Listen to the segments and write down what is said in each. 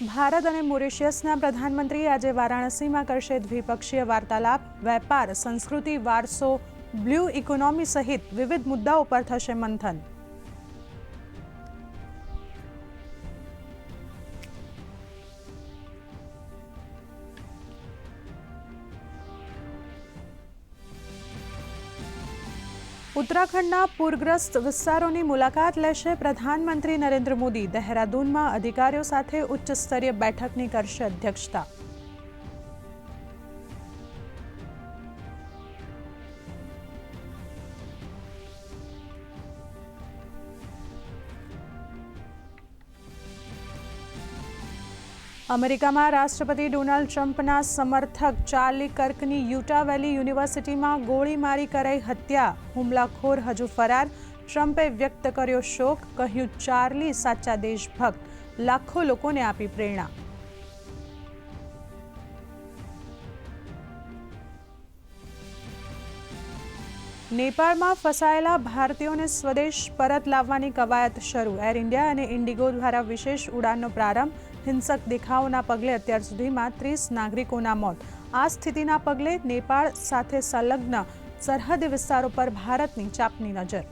ભારત અને મોરિશિયસના પ્રધાનમંત્રી આજે વારાણસીમાં કરશે દ્વિપક્ષીય વાર્તાલાપ. વેપાર, સંસ્કૃતિ, વારસો, બ્લુ ઇકોનોમી સહિત વિવિધ મુદ્દાઓ પર થશે મંથન. ઉત્તરાખંડના પૂરગ્રસ્ત વિસ્તારોની મુલાકાત લેશે પ્રધાનમંત્રી નરેન્દ્ર મોદી. દહેરાદૂનમાં અધિકારીઓ સાથે ઉચ્ચ સ્તરીય બેઠકની કરશે અધ્યક્ષતા. અમેરિકામાં રાષ્ટ્રપતિ ડોનાલ્ડ ટ્રમ્પના સમર્થક ચાર્લી કર્કની યુટા વેલી યુનિવર્સિટીમાં ગોળીમારી કરાઈ હત્યા. હુમલાખોર હજુ ફરાર. ટ્રમ્પે વ્યક્ત કર્યો શોક, કહ્યું, ચાર્લી સાચા દેશભક્ત. લાખો લોકોને આપી પ્રેરણા. નેપાળમાં ફસાયેલા ભારતીયોને સ્વદેશ પરત લાવવાની કવાયત શરૂ. એર ઇન્ડિયા અને ઇન્ડિગો દ્વારા વિશેષ ઉડાનનો પ્રારંભ હિંસક દેખાવોના પગલે અત્યાર સુધીમાં ત્રીસ નાગરિકોના મોત. આ સ્થિતિના પગલે નેપાળ સાથે સંલગ્ન સરહદ વિસ્તારો પર ભારતની ચાપની નજર.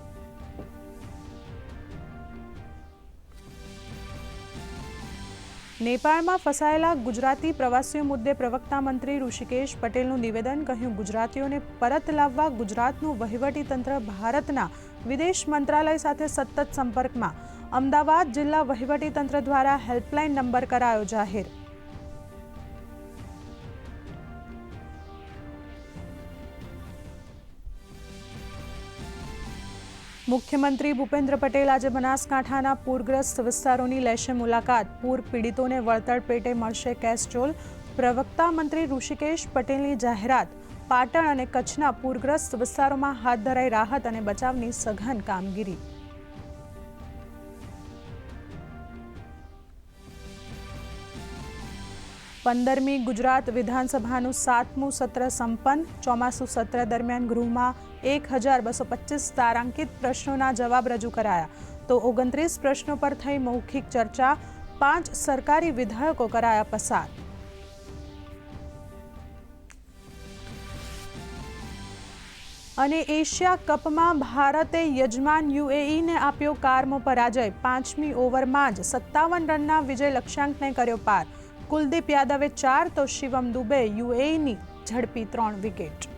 નેપાળમાં ફસાયેલા ગુજરાતી પ્રવાસીઓ મુદ્દે પ્રવક્તા મંત્રી ઋષિકેશ પટેલનું નિવેદન કહ્યું, ગુજરાતીઓને પરત લાવવા ગુજરાતનું વહીવટી તંત્ર ભારતના વિદેશ મંત્રાલય સાથે સતત સંપર્કમાં. અમદાવાદ જિલ્લા વહીવટી તંત્ર દ્વારા હેલ્પલાઇન નંબર કરાયો જાહેર. મુખ્યમંત્રી ભૂપેન્દ્ર પટેલ આજે બનાસકાંઠાના પૂરગ્રસ્ત વિસ્તારોની લેશે મુલાકાત. પૂર પીડિતોને વળતર પેટે મળશે કેસ્ટ્રોલ પ્રવક્તા મંત્રી ઋષિકેશ પટેલની જાહેરાત. પાટણ અને કચ્છના પૂરગ્રસ્ત વિસ્તારોમાં હાથ ધરાઈ રાહત અને બચાવની સઘન કામગીરી. પંદરમી ગુજરાત વિધાનસભાનું સાતમું સત્ર સંપન્ન, ચોમાસુ સત્ર દરમિયાન ગૃહમાં એક હજાર બસો પચીસ તારાંકિત પ્રશ્નોના જવાબ રજૂ કરાયા. તો ઓગણત્રીસ પ્રશ્નો પર થઈ મૌખિક ચર્ચા, પાંચ સરકારી વિધેયકો કરાયા પસાર. અને એશિયા કપમાં ભારતે યજમાન યુએઈને આપ્યો કારમો પરાજય. પાંચમી ઓવરમાં જ સત્તાવન રનના વિજય લક્ષ્યાંકને કર્યો પાર. કુલદીપ યાદવે ચાર તો શિવમ દુબે યુએઈની ઝડપી ત્રણ વિકેટ.